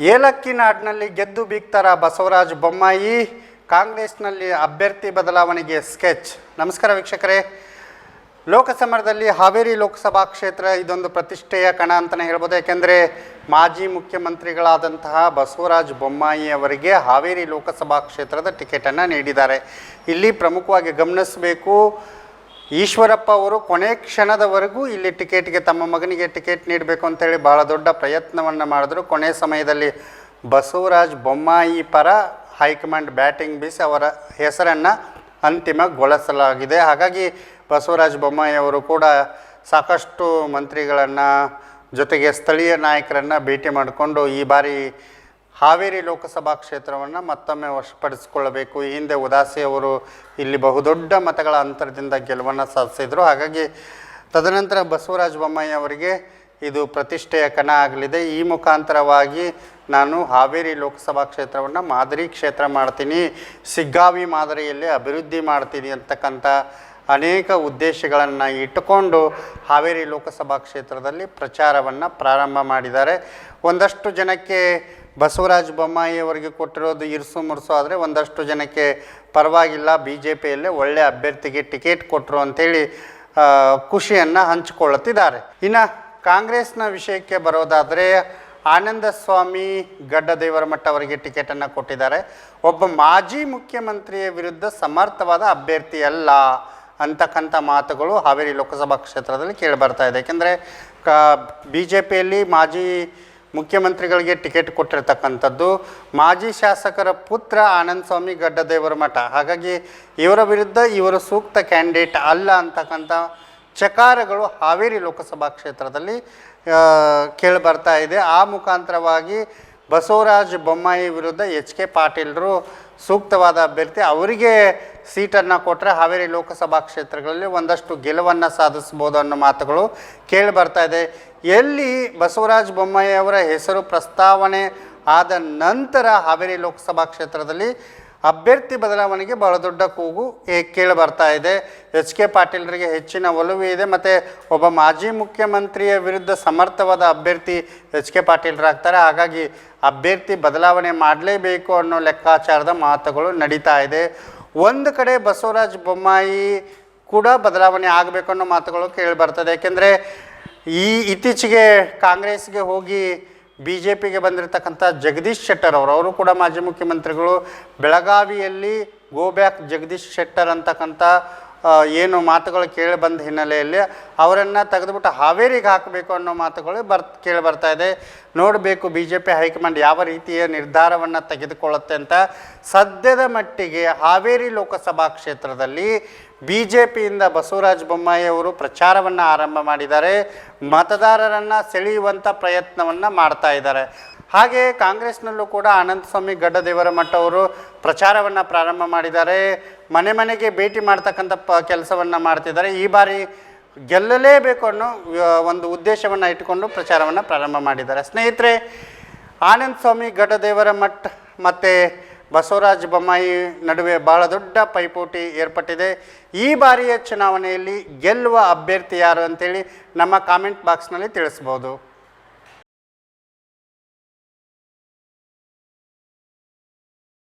ಏಲಕ್ಕಿ ನಾಡಿನಲ್ಲಿ ಗೆದ್ದು ಬೀಗ್ತಾರ ಬಸವರಾಜ ಬೊಮ್ಮಾಯಿ. ಕಾಂಗ್ರೆಸ್ನಲ್ಲಿ ಅಭ್ಯರ್ಥಿ ಬದಲಾವಣೆಗೆ ಸ್ಕೆಚ್. ನಮಸ್ಕಾರ ವೀಕ್ಷಕರೇ. ಲೋಕಸಮರದಲ್ಲಿ ಹಾವೇರಿ ಲೋಕಸಭಾ ಕ್ಷೇತ್ರ ಇದೊಂದು ಪ್ರತಿಷ್ಠೆಯ ಕಣ ಅಂತಲೇ ಹೇಳ್ಬೋದು. ಯಾಕೆಂದರೆ ಮಾಜಿ ಮುಖ್ಯಮಂತ್ರಿಗಳಾದಂತಹ ಬಸವರಾಜ ಬೊಮ್ಮಾಯಿ ಅವರಿಗೆ ಹಾವೇರಿ ಲೋಕಸಭಾ ಕ್ಷೇತ್ರದ ಟಿಕೆಟನ್ನು ನೀಡಿದ್ದಾರೆ. ಇಲ್ಲಿ ಪ್ರಮುಖವಾಗಿ ಗಮನಿಸಬೇಕು ಈಶ್ವರಪ್ಪ ಅವರು ಕೊನೆ ಕ್ಷಣದವರೆಗೂ ಇಲ್ಲಿ ಟಿಕೆಟ್ಗೆ ತಮ್ಮ ಮಗನಿಗೆ ಟಿಕೆಟ್ ನೀಡಬೇಕು ಅಂತೇಳಿ ಭಾಳ ದೊಡ್ಡ ಪ್ರಯತ್ನವನ್ನು ಮಾಡಿದ್ರು. ಕೊನೆ ಸಮಯದಲ್ಲಿ ಬಸವರಾಜ್ ಬೊಮ್ಮಾಯಿ ಪರ ಹೈಕಮಾಂಡ್ ಬ್ಯಾಟಿಂಗ್ ಬೀಸಿ ಅವರ ಹೆಸರನ್ನು ಅಂತಿಮಗೊಳಿಸಲಾಗಿದೆ. ಹಾಗಾಗಿ ಬಸವರಾಜ ಬೊಮ್ಮಾಯಿ ಅವರು ಕೂಡ ಸಾಕಷ್ಟು ಮಂತ್ರಿಗಳನ್ನು ಜೊತೆಗೆ ಸ್ಥಳೀಯ ನಾಯಕರನ್ನು ಭೇಟಿ ಮಾಡಿಕೊಂಡು ಈ ಬಾರಿ ಹಾವೇರಿ ಲೋಕಸಭಾ ಕ್ಷೇತ್ರವನ್ನು ಮತ್ತೊಮ್ಮೆ ವಶಪಡಿಸಿಕೊಳ್ಳಬೇಕು. ಈ ಹಿಂದೆ ಉದಾಸಿ ಅವರು ಇಲ್ಲಿ ಬಹುದೊಡ್ಡ ಮತಗಳ ಅಂತರದಿಂದ ಗೆಲುವನ್ನು ಸಾಧಿಸಿದರು. ಹಾಗಾಗಿ ತದನಂತರ ಬಸವರಾಜ ಬೊಮ್ಮಾಯಿ ಅವರಿಗೆ ಇದು ಪ್ರತಿಷ್ಠೆಯ ಕಣ ಆಗಲಿದೆ. ಈ ಮುಖಾಂತರವಾಗಿ ನಾನು ಹಾವೇರಿ ಲೋಕಸಭಾ ಕ್ಷೇತ್ರವನ್ನು ಮಾದರಿ ಕ್ಷೇತ್ರ ಮಾಡ್ತೀನಿ, ಸಿಗ್ಗಾವಿ ಮಾದರಿಯಲ್ಲಿ ಅಭಿವೃದ್ಧಿ ಮಾಡ್ತೀನಿ ಅಂತಕ್ಕಂಥ ಅನೇಕ ಉದ್ದೇಶಗಳನ್ನು ಇಟ್ಟುಕೊಂಡು ಹಾವೇರಿ ಲೋಕಸಭಾ ಕ್ಷೇತ್ರದಲ್ಲಿ ಪ್ರಚಾರವನ್ನು ಪ್ರಾರಂಭ ಮಾಡಿದ್ದಾರೆ. ಒಂದಷ್ಟು ಜನಕ್ಕೆ ಬಸವರಾಜ ಬೊಮ್ಮಾಯಿ ಅವರಿಗೆ ಕೊಟ್ಟಿರೋದು ಇರ್ಸು ಮುರುಸು ಆದರೆ ಒಂದಷ್ಟು ಜನಕ್ಕೆ ಪರವಾಗಿಲ್ಲ. ಬಿ ಜೆ ಪಿಯಲ್ಲೇ ಒಳ್ಳೆಯ ಅಭ್ಯರ್ಥಿಗೆ ಟಿಕೆಟ್ ಕೊಟ್ಟರು ಅಂಥೇಳಿ ಖುಷಿಯನ್ನು ಹಂಚಿಕೊಳ್ಳುತ್ತಿದ್ದಾರೆ. ಇನ್ನು ಕಾಂಗ್ರೆಸ್ನ ವಿಷಯಕ್ಕೆ ಬರೋದಾದರೆ ಆನಂದ ಸ್ವಾಮಿ ಗಡ್ಡದೇವರಮಠ ಅವರಿಗೆ ಟಿಕೆಟನ್ನು ಕೊಟ್ಟಿದ್ದಾರೆ. ಒಬ್ಬ ಮಾಜಿ ಮುಖ್ಯಮಂತ್ರಿಯ ವಿರುದ್ಧ ಸಮರ್ಥವಾದ ಅಭ್ಯರ್ಥಿ ಅಲ್ಲ. ಅಂತಕ್ಕಂಥ ಮಾತುಗಳು ಹಾವೇರಿ ಲೋಕಸಭಾ ಕ್ಷೇತ್ರದಲ್ಲಿ ಕೇಳಿಬರ್ತಾ ಇದೆ. ಯಾಕೆಂದರೆ, ಕ ಬಿ ಜೆ ಪಿಯಲ್ಲಿ ಮಾಜಿ ಮುಖ್ಯಮಂತ್ರಿಗಳಿಗೆ ಟಿಕೆಟ್ ಕೊಟ್ಟಿರ್ತಕ್ಕಂಥದ್ದು ಮಾಜಿ ಶಾಸಕರ ಪುತ್ರ ಆನಂದ ಸ್ವಾಮಿ ಗಡ್ಡದೇವರ ಮಠ. ಹಾಗಾಗಿ ಇವರ ವಿರುದ್ಧ ಇವರು ಸೂಕ್ತ ಕ್ಯಾಂಡಿಡೇಟ್ ಅಲ್ಲ ಅಂತಕ್ಕಂಥ ಚಕಾರಗಳು ಹಾವೇರಿ ಲೋಕಸಭಾ ಕ್ಷೇತ್ರದಲ್ಲಿ ಕೇಳಿಬರ್ತಾ ಇದೆ. ಆ ಮುಖಾಂತರವಾಗಿ ಬಸವರಾಜ ಬೊಮ್ಮಾಯಿ ವಿರುದ್ಧ ಎಚ್ ಕೆ ಪಾಟೀಲರು ಸೂಕ್ತವಾದ ಅಭ್ಯರ್ಥಿ. ಅವರಿಗೆ ಸೀಟನ್ನು ಕೊಟ್ಟರೆ ಹಾವೇರಿ ಲೋಕಸಭಾ ಕ್ಷೇತ್ರಗಳಲ್ಲಿ ಒಂದಷ್ಟು ಗೆಲುವನ್ನು ಸಾಧಿಸ್ಬೋದು ಅನ್ನೋ ಮಾತುಗಳು ಕೇಳಿ ಬರ್ತಾ ಇದೆ. ಎಲ್ಲಿ ಬಸವರಾಜ ಬೊಮ್ಮಾಯಿ ಅವರ ಹೆಸರು ಪ್ರಸ್ತಾವನೆ ಆದ ನಂತರ ಹಾವೇರಿ ಲೋಕಸಭಾ ಕ್ಷೇತ್ರದಲ್ಲಿ ಅಭ್ಯರ್ಥಿ ಬದಲಾವಣೆಗೆ ಬಹಳ ದೊಡ್ಡ ಕೂಗು ಕೇಳಿ ಬರ್ತಾ ಇದೆ. ಎಚ್ ಕೆ ಪಾಟೀಲರಿಗೆ ಹೆಚ್ಚಿನ ಒಲವು ಇದೆ. ಮತ್ತು ಒಬ್ಬ ಮಾಜಿ ಮುಖ್ಯಮಂತ್ರಿಯ ವಿರುದ್ಧ ಸಮರ್ಥವಾದ ಅಭ್ಯರ್ಥಿ ಎಚ್ ಕೆ ಪಾಟೀಲರಾಗ್ತಾರೆ. ಹಾಗಾಗಿ ಅಭ್ಯರ್ಥಿ ಬದಲಾವಣೆ ಮಾಡಲೇಬೇಕು ಅನ್ನೋ ಲೆಕ್ಕಾಚಾರದ ಮಾತುಗಳು ನಡೀತಾ ಇದೆ. ಒಂದು ಕಡೆ ಬಸವರಾಜ ಬೊಮ್ಮಾಯಿ ಕೂಡ ಬದಲಾವಣೆ ಆಗಬೇಕು ಅನ್ನೋ ಮಾತುಗಳು ಕೇಳಿ ಬರ್ತದೆ. ಯಾಕೆಂದರೆ ಈ ಇತ್ತೀಚೆಗೆ ಕಾಂಗ್ರೆಸ್ಗೆ ಹೋಗಿ ಬಿ ಜೆ ಪಿಗೆ ಬಂದಿರತಕ್ಕಂಥ ಜಗದೀಶ್ ಶೆಟ್ಟರ್ ಅವರು ಅವರು ಕೂಡ ಮಾಜಿ ಮುಖ್ಯಮಂತ್ರಿಗಳು. ಬೆಳಗಾವಿಯಲ್ಲಿ ಗೋ ಬ್ಯಾಕ್ ಜಗದೀಶ್ ಶೆಟ್ಟರ್ ಅಂತಕ್ಕಂಥ ಏನು ಮಾತುಗಳು ಕೇಳಿ ಬಂದ ಹಿನ್ನೆಲೆಯಲ್ಲಿ ಅವರನ್ನು ತೆಗೆದುಬಿಟ್ಟು ಹಾವೇರಿಗೆ ಹಾಕಬೇಕು ಅನ್ನೋ ಮಾತುಗಳು ಬರ್, ಕೇಳಿ ಬರ್ತಾ ಇದೆ. ನೋಡಬೇಕು ಬಿ ಜೆ ಪಿ ಹೈಕಮಾಂಡ್ ಯಾವ ರೀತಿಯ ನಿರ್ಧಾರವನ್ನು ತೆಗೆದುಕೊಳ್ಳುತ್ತೆ ಅಂತ. ಸದ್ಯದ ಮಟ್ಟಿಗೆ ಹಾವೇರಿ ಲೋಕಸಭಾ ಕ್ಷೇತ್ರದಲ್ಲಿ ಬಿ ಜೆ ಪಿಯಿಂದ ಬಸವರಾಜ ಬೊಮ್ಮಾಯಿ ಅವರು ಪ್ರಚಾರವನ್ನು ಆರಂಭ ಮಾಡಿದ್ದಾರೆ. ಮತದಾರರನ್ನು ಸೆಳೆಯುವಂಥ ಪ್ರಯತ್ನವನ್ನು ಮಾಡ್ತಾ ಇದ್ದಾರೆ. ಹಾಗೆ ಕಾಂಗ್ರೆಸ್ನಲ್ಲೂ ಕೂಡ ಆನಂದ ಸ್ವಾಮಿ ಗಡ್ಡದೇವರ ಮಠ ಅವರು ಪ್ರಚಾರವನ್ನು ಪ್ರಾರಂಭ ಮಾಡಿದ್ದಾರೆ. ಮನೆ ಮನೆಗೆ ಭೇಟಿ ಮಾಡ್ತಕ್ಕಂಥ ಪ ಕೆಲಸವನ್ನು ಮಾಡ್ತಿದ್ದಾರೆ. ಈ ಬಾರಿ ಗೆಲ್ಲಲೇಬೇಕು ಅನ್ನೋ ಒಂದು ಉದ್ದೇಶವನ್ನು ಇಟ್ಟುಕೊಂಡು ಪ್ರಚಾರವನ್ನು ಪ್ರಾರಂಭ ಮಾಡಿದ್ದಾರೆ. ಸ್ನೇಹಿತರೆ ಆನಂದ ಸ್ವಾಮಿ ಗಡ್ಡದೇವರ ಮಠ ಮತ್ತು ಬಸವರಾಜ ಬೊಮ್ಮಾಯಿ ನಡುವೆ ಭಾಳ ದೊಡ್ಡ ಪೈಪೋಟಿ ಏರ್ಪಟ್ಟಿದೆ. ಈ ಬಾರಿಯ ಚುನಾವಣೆಯಲ್ಲಿ ಗೆಲ್ಲುವ ಅಭ್ಯರ್ಥಿ ಯಾರು ಅಂತೇಳಿ ನಮ್ಮ ಕಾಮೆಂಟ್ ಬಾಕ್ಸ್ನಲ್ಲಿ ತಿಳಿಸ್ಬೋದು.